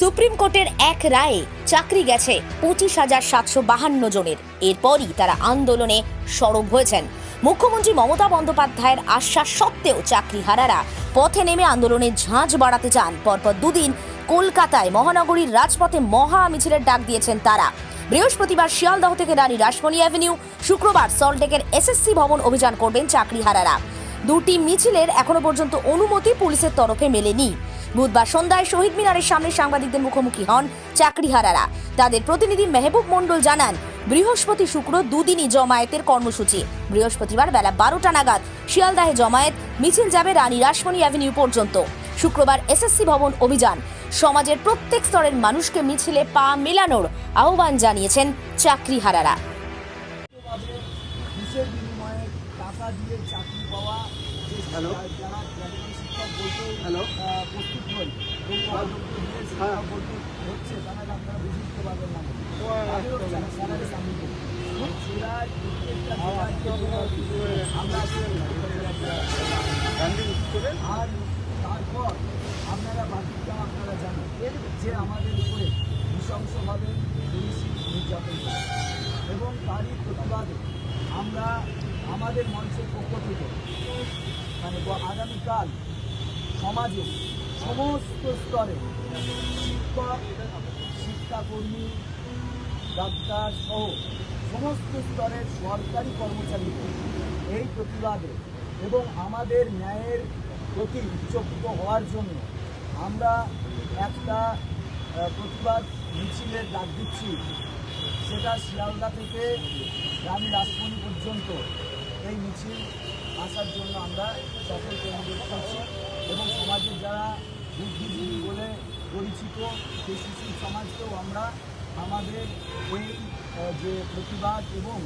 Supreme কোর্টের এক রায়ে চাকরি গেছে পঁচিশ হাজার সাতশো বাহান্ন জনের। এরপরই তারা আন্দোলনে সরব হয়েছেন। মুখ্যমন্ত্রী মমতা বন্দ্যোপাধ্যায়ের আশ্বাস সত্ত্বেও চাকরিহারারা পথে নেমে আন্দোলনের ঝাঁঝ বাড়াতে চান। পরপর দুদিন কলকাতায় মহানগরীর রাজপথে মহা মিছিলের ডাক দিয়েছেন তারা। বৃহস্পতিবার শিয়ালদহ থেকে রানী রাসমণি অ্যাভিনিউ, শুক্রবার সল্টলেকের এসএসসি ভবন অভিযান করবেন চাকরিহারারা। দুটি মিছিলের এখনও পর্যন্ত অনুমতি পুলিশের তরফে মেলেনি। বুধবার সন্ধ্যায় শহীদ মিনারের সামনে সাংবাদিকদের মুখোমুখি হন চাকরিহারারা। তাদের প্রতিনিধি মেহবুব মণ্ডল জানান, বৃহস্পতি শুক্র দুদিনই জমায়েতের কর্মসূচি। বৃহস্পতিবার বেলা বারোটা নাগাদ শিয়ালদাহে জমায়েত, মিছিল যাবে রানী রাসমণি অ্যাভিনিউ পর্যন্ত। শুক্রবার এসএসসি ভবন অভিযান। সমাজের প্রত্যেক স্তরের মানুষকে মিছিলে পা মেলানোর আহ্বান জানিয়েছেন চাকরিহারারা। টাকা দিয়ে চাকরি পাওয়া হ্যালো। হ্যালো। প্রস্তুত শিক্ষক বলতে হচ্ছে তাহলে আপনারা বুঝে দিতে পারবেন না আর তারপর আপনারা বাকিটা আপনারা জানেন যে আমাদের উপরে নৃশংসভাবে পুলিশ নির্যাতন করে এবং তারই প্রতিবাদে আমরা আমাদের মঞ্চের পক্ষ থেকে মানে আগামীকাল সমাজে সমস্ত স্তরে শিক্ষক, শিক্ষাকর্মী, ডাক্তার সহ সমস্ত স্তরের সরকারি কর্মচারীদের এই প্রতিবাদে এবং আমাদের ন্যায়ের প্রতি উচ্চক্ত হওয়ার জন্য আমরা একটা প্রতিবাদ মিছিলের ডাক দিচ্ছি। সেটা শিয়ালদা থেকে রানী রাসমণি পর্যন্ত। এই মিছিল। আসার জন্য আমরা সকলকে অনুরোধ করছি এবং সমাজের যারা বুদ্ধিজীবী বলে পরিচিত সেই শিশু সমাজকেও আমরা আমাদের আহ, যে প্রতিবাদ এবং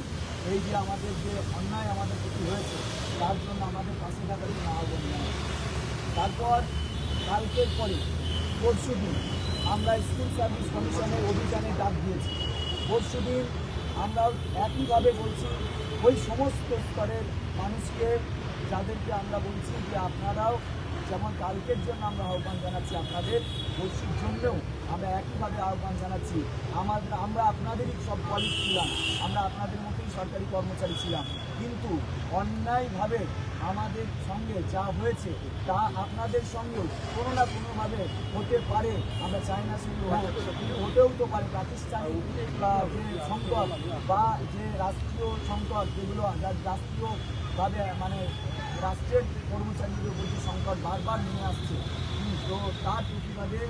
এই যে আমাদের যে অন্যায় আমাদের প্রতি হয়েছে তার জন্য আমাদের পাশে থাকার জন্য আহ্বান তারপর কালকের পরে পরশু দিন আমরা স্কুল সার্ভিস কমিশনের অভিযানে ডাক দিয়েছি। পরশু দিন আমরা একইভাবে বলছি ওই সমস্ত স্তরের মানুষকে যাদেরকে আমরা বলছি যে আপনারাও যেমন কালকের জন্য আমরা আহ্বান জানাচ্ছি আপনাদের পরশুর জন্যও আমরা একইভাবে আহ্বান জানাচ্ছি। আমাদের, আমরা আপনাদেরই সব কলিগ ছিলাম, আমরা আপনাদের মতোই সরকারি কর্মচারী ছিলাম। কিন্তু অন্যায়ভাবে আমাদের সঙ্গে যা হয়েছে, তা আপনাদের সঙ্গেও কোনো না কোনোভাবে হতে পারে। আমরা চাই না শুধু কিন্তু হতেও তো পারে। প্রাতিষ্ঠানিক, বা যে সংকট, বা যে রাষ্ট্রীয় সংকট, যেগুলো রাষ্ট্রীয়ভাবে মানে রাষ্ট্রের কর্মচারীদের উপর যে সংকট বারবার নিয়ে আসছে। তো তার প্রতিবাদে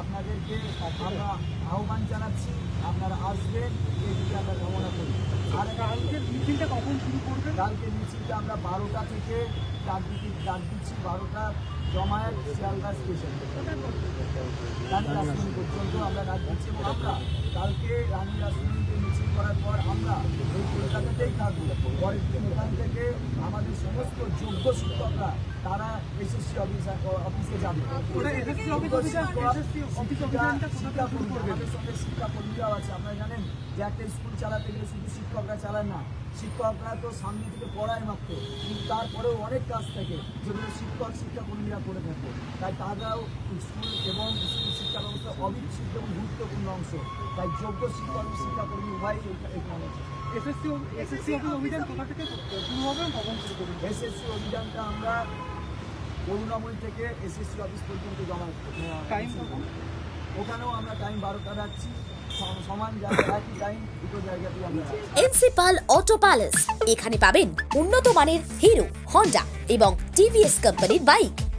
আপনাদেরকে আমরা আহ্বান জানাচ্ছি আপনারা আসবেন এই দিকে আমরা কামনা করি। আর কালকের মিছিলটা কখন শুরু করবেন? কালকে মিছিলটা আমরা বারোটা থেকে চার দিচ্ছি বারোটা জমায়েত শিয়ালদা স্টেশন। রানী রাসমণি পর্যন্ত আমরা ডাক দিচ্ছি এবং আমরা। কালকে রানী রাসমণিতে মিছিল করার পর আমরা এই কলকাতাতেই থাকব। পরের দিন এখান থেকে আমাদের সমস্ত যোগ্য শিক্ষকরা তারা এসএসসি অফিসে অফিসে যাবে? আমাদের সঙ্গে শিক্ষাকর্মীরাও আছে। আপনারা জানেন যে একটা স্কুল চালাতে গেলে শুধু শিক্ষকরা চালায় না শিক্ষকরা তো সামনে থেকে পড়ায় মাত্র। কিন্তু তারপরেও অনেক কাজ থাকে। যেগুলো শিক্ষক শিক্ষাকর্মীরা করে থাকে তাই তারাও স্কুল এবং স্কুল শিক্ষা ব্যবস্থা অবিচ্ছেদ্য এবং গুরুত্বপূর্ণ অংশ। তাই যোগ্য শিক্ষক এবং শিক্ষাকর্মী উভয়ই এখানে এসএসসি এসএসসি অফিস অভিযান কোথা থেকে শুরু হবে? কখন শুরু করবেন এসএসসি অভিযানটা আমরা করুণাময়ী থেকে এসএসসি অফিস পর্যন্ত জমা টাইম ওখানেও আমরা টাইম বারোটা রাখছি। এনসিপাল অটো প্যালেস। এখানে পাবেন উন্নত মানের হিরো হন্ডা এবং টিভিএস কোম্পানির বাইক।